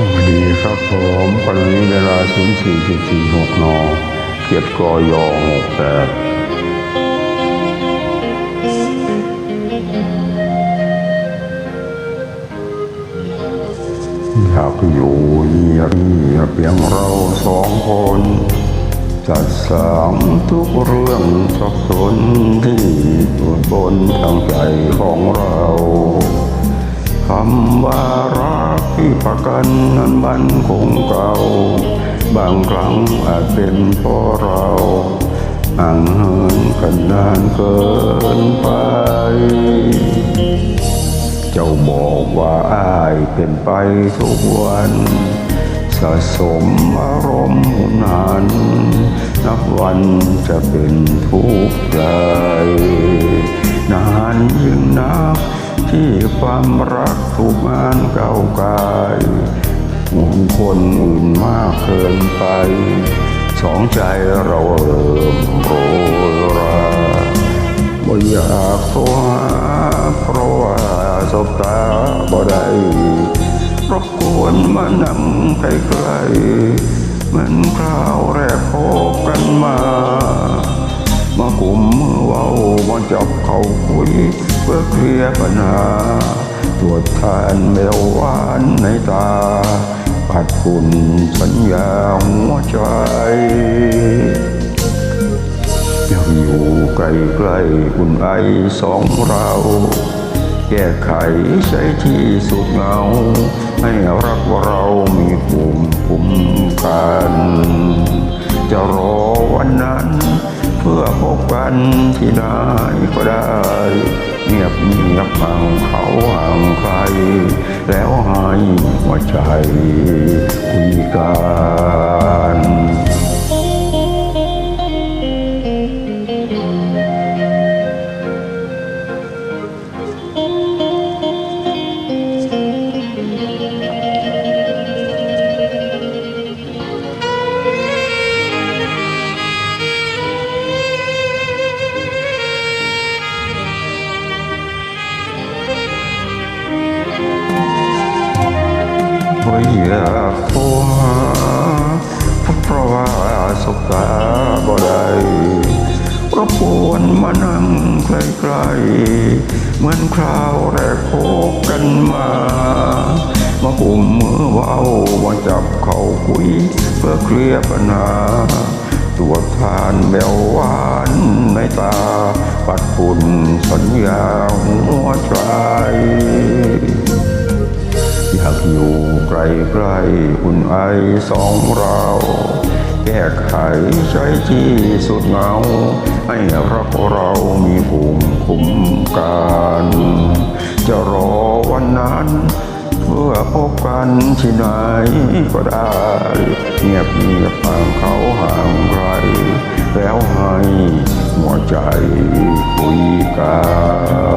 สวัสดีครับผมวันนี้เวลา 04.46 น เกียรติกอย68อยากอยู่เงียบเงียบเพียงเราสองคนจัดสางทุกเรื่องสับสนที่อยู่บนทางใจของเราคำว่า ที่ประกันนั้นมันคงเก่า บางครั้งอาจเป็นเพราะเราห่างเหินกันนานเกินไป เจ้าบอกว่าอายเป็นไปทุกวันสะสมอารมณ์หุนหันนับวันจะเป็นทุกข์ใจนานยิ่งนัก ที่ความรักถูกงานเก่ากายห่วงคนอื่นมากเกินไป สองใจเราเริ่มโรยราบ่อยากโทรหาเพราะว่าสบตาบ่ได้รบกวนมานั่งใกลๆเหมือนคราวแรกพบกันมา จับเขาคุยเพื่อเคลียร์ปัญหา ตรวจทานแมวหวานในตา ปัดฝุ่นสัญญาหัวใจยังอยู่ใกล้ๆอุ่นไอสองเราแก้ไขใช้ที่สุดเงา ให้รักเรามีภูมิคุ้มกัน จะรอวันนั้น เพื่อพบกันที่ไหนก็ได้ เงียบเงียบห่างเขาห่างใคร แล้วให้หัวใจคุยกัน รบกวนมานั่งใกล้ๆเหมือนคราวแรกพบกันมา มากุมมือเว้ามาจับเขาคุย เพื่อเคลียร์ปัญหาตัวจทานแมวหวานในตา ปัดฝุ่นสัญญาหัวใจอยากอยู่ใกลๆอุ่นไอสองเรา แก้ไขใช้ที่สุดเงา ให้รักเรามีภูมิคุ้มกัน จะรอวันนั้น เพื่อพบกันที่ไหนก็ได้เงียบเงียบห่างเขาห่างใครแล้วให้หัวใจคุยกัน